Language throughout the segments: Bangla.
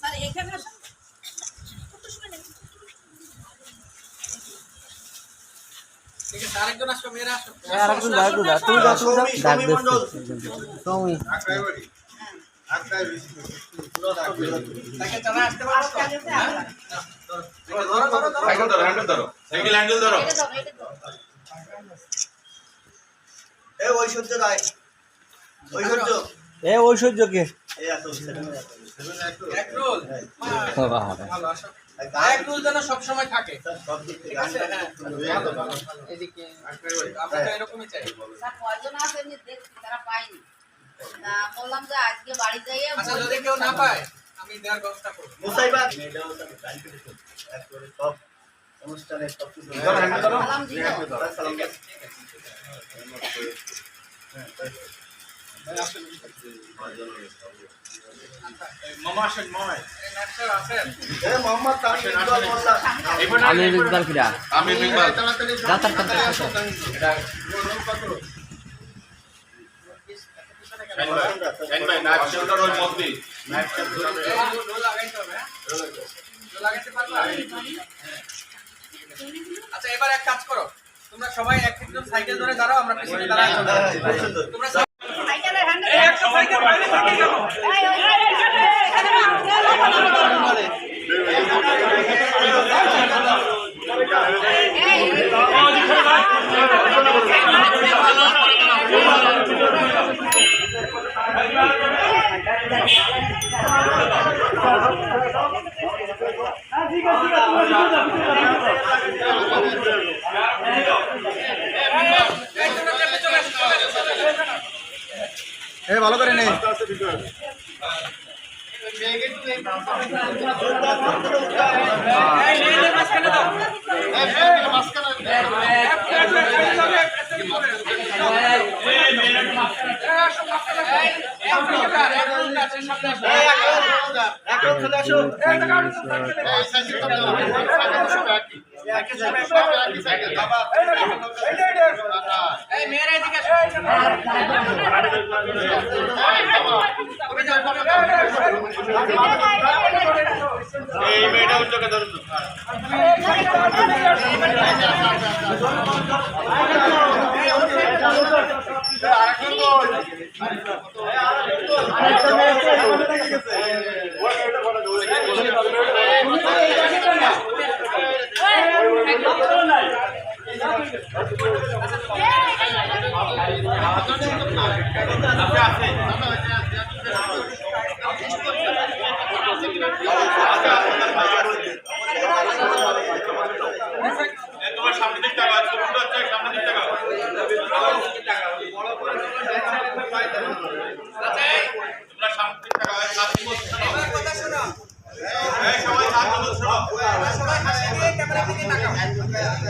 স্যার এখানে আসুন তুমি সাইকেল হ্যাঁ? ধরো ধরো ধরো সাইকেল ধরো হ্যান্ডেল ধরো সাইকেল হ্যান্ডেল ধরো। এ ঐশ্বর্য রায় ঐশ্বর্য এ ঐশ্বর্যকে এই আসো এক রোল ভালো আসো এক রোল যেন সব সময় থাকে এরকমই চাই স্যার কয়জন আছে এমনি দেখছি তারা পায়নি তা বললাম যে আজকে বাড়ি যাইয়ে আচ্ছা যদি কেউ না পায় আমি দেওয়ার ব্যবস্থা করব। মুসাইবা সব অনুষ্ঠানে সব কিছু। সালাম সালাম আচ্ছা এবার এক কাজ করো। তোমরা সবাই এক একজন সাইকেল ধরে দাঁড়াও আমরা পিছনে দাঁড়াই। তোমরা সাইকেলের হ্যান্ডেল একটা সাইকেল বাইরে থেকে গেল এই ওই এই, এখানে এখানে এই এ ভালো করে নে নে মাঝখানে দাও এখন চলে আসো এই। মেয়েটা উচ্চকে ধরুন তো। এই তোমার সামনে দিক টাকা আছে উল্টো হচ্ছে সামনে দিক টাকা তোমরা সামনে দিক টাকা সাথে বলছো এবার কথা শোনো এই সবাই সাথে বলছো আমরা সবাই হাসি দিয়ে ক্যামেরা দিকে তাকাও এই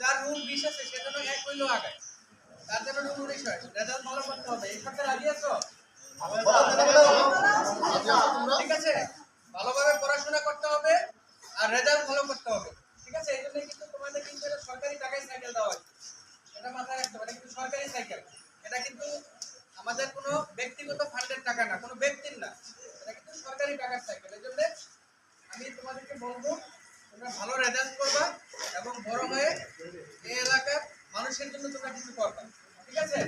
যার রুট বিশ আছে সে যেন এক হইলেও আগায় তার জন্য রুট উনিশ হয় রেজাল্ট ভালো করতে হবে। এই সপ্তাহে রাজি আছো? ঠিক আছে? ভালোভাবে পড়াশোনা করতে হবে আর রেজাল্ট ভালো করতে হবে। ঠিক আছে? এই জন্য কিন্তু তোমাদের কিন্তু এটা সরকারি টাকায় সাইকেল দেওয়া হয়। এটা মাথায় রাখতে হবে। এটা কিন্তু সরকারি সাইকেল এটা কিন্তু আমাদের কোনো ব্যক্তিগত ফান্ডের টাকা না কোনো ব্যক্তির না। এটা কিন্তু সরকারি টাকার সাইকেল এই জন্য আমি তোমাদেরকে বলব তোমরা ভালো রেজাল্ট করবা এবং বড় হয়ে এই এলাকার মানুষের জন্য তোমরা কিছু করবা ঠিক আছে?